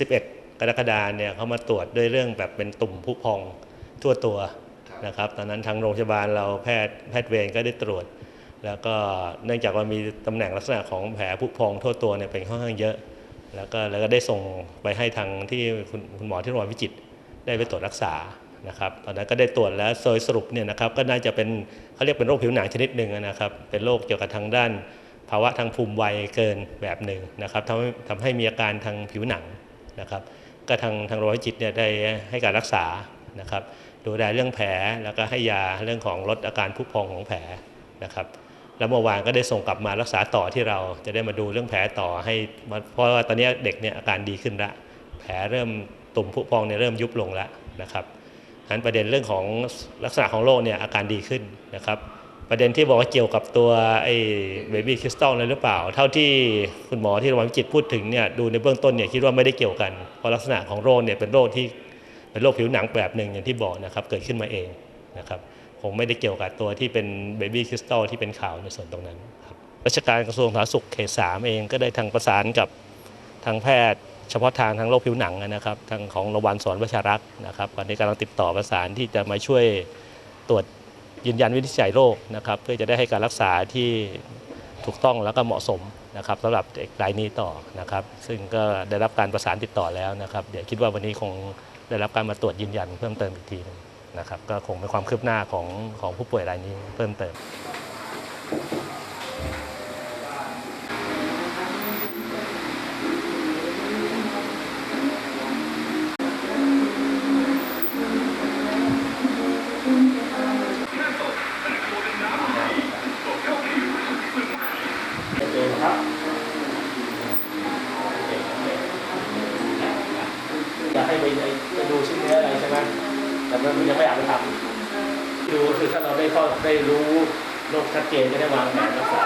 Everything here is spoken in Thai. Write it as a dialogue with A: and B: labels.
A: 11 กรกฎาเนี่ยเขามาตรวจด้วยเรื่องแบบเป็นตุ่มพุพองทั่วตัวนะครับตอนนั้นทางโรงพยาบาลเราแพทย์แพทย์เวรก็ได้ตรวจ แล้วก็เนื่องจากว่ามีตำแหน่งลักษณะของแผลพุพองทั่วตัวเนี่ยเป็นค่อนข้างเยอะ แล้วก็แล้วก็ได้ส่งไปให้ทางที่คุณคุณหมอที่โรงพยาบาลวิจิตรได้ไปตรวจรักษานะครับตอนนั้นก็ได้ตรวจแล้วโดยสรุปเนี่ยนะครับก็น่าจะเป็นเขาเรียกเป็นโรคผิวหนังชนิดหนึ่งนะครับ เป็นโรคเกี่ยวกับทางด้าน ภาวะทางภูมิวัยเกินแบบหนึ่งนะครับทำให้ทำให้มีอาการทางผิวหนัง นะครับก็ทางทางโรงพยาบาลจิตเนี่ยได้ให้การรักษานะครับ ดูแลเรื่องแผลแล้วก็ให้ยาเรื่องของลดอาการพุพองของแผลนะครับแล้วเมื่อวานก็ได้ส่งกลับมารักษาต่อที่เราจะได้มาดูเรื่องแผลต่อให้เพราะว่าตอนนี้เด็กเนี่ยอาการดีขึ้นละแผลเริ่มตุ่มพุพองเนี่ยเริ่มยุบลงแล้วนะครับฉะนั้นประเด็นเรื่องของลักษณะของโรคเนี่ยอาการดีขึ้นนะครับ ประเด็นที่บอกว่าเกี่ยวกับตัวไอ้เบบี้คริสตัลเลยหรือเปล่า เท่าที่คุณหมอที่โรงพยาบาลจิตพูดถึงเนี่ยดูในเบื้องต้นเนี่ยคิดว่าไม่ได้เกี่ยวกันเพราะลักษณะของโรคเนี่ยเป็นโรคที่เป็นโรคผิวหนังแบบหนึ่งอย่างที่บอกนะครับเกิดขึ้นมาเองนะครับคงไม่ได้เกี่ยวกับตัวที่เป็นเบบี้คริสตัลที่เป็นข่าวในส่วนตรงนั้นครับราชการกระทรวงสาธารณสุขเขตสามเองก็ได้ทางประสานกับทางแพทย์เฉพาะทางทางโรคผิวหนังนะครับทางของโรงพยาบาลสอนวชรักษ์นะครับตอนนี้กำลังติดต่อประสานที่จะมาช่วยตรวจ ยืนยันวินิจฉัยโรคนะครับเพื่อจะได้ให้การรักษาที่ถูกต้องแล้วก็เหมาะสมนะครับสำหรับเด็กรายนี้ต่อนะครับ ซึ่งก็ได้รับการประสานติดต่อแล้วนะครับ เดี๋ยวคิดว่าวันนี้คงได้รับการมาตรวจยืนยันเพิ่มเติมอีกทีหนึงนะครับก็คงเป็นความคืบหน้าของของผู้ป่วยรายนี้เพิ่มเติม แต่มันยังไม่อยากไปทำดูคือถ้าเราได้เข้าได้รู้โรคชัดเจนจะได้วางแผนรักษา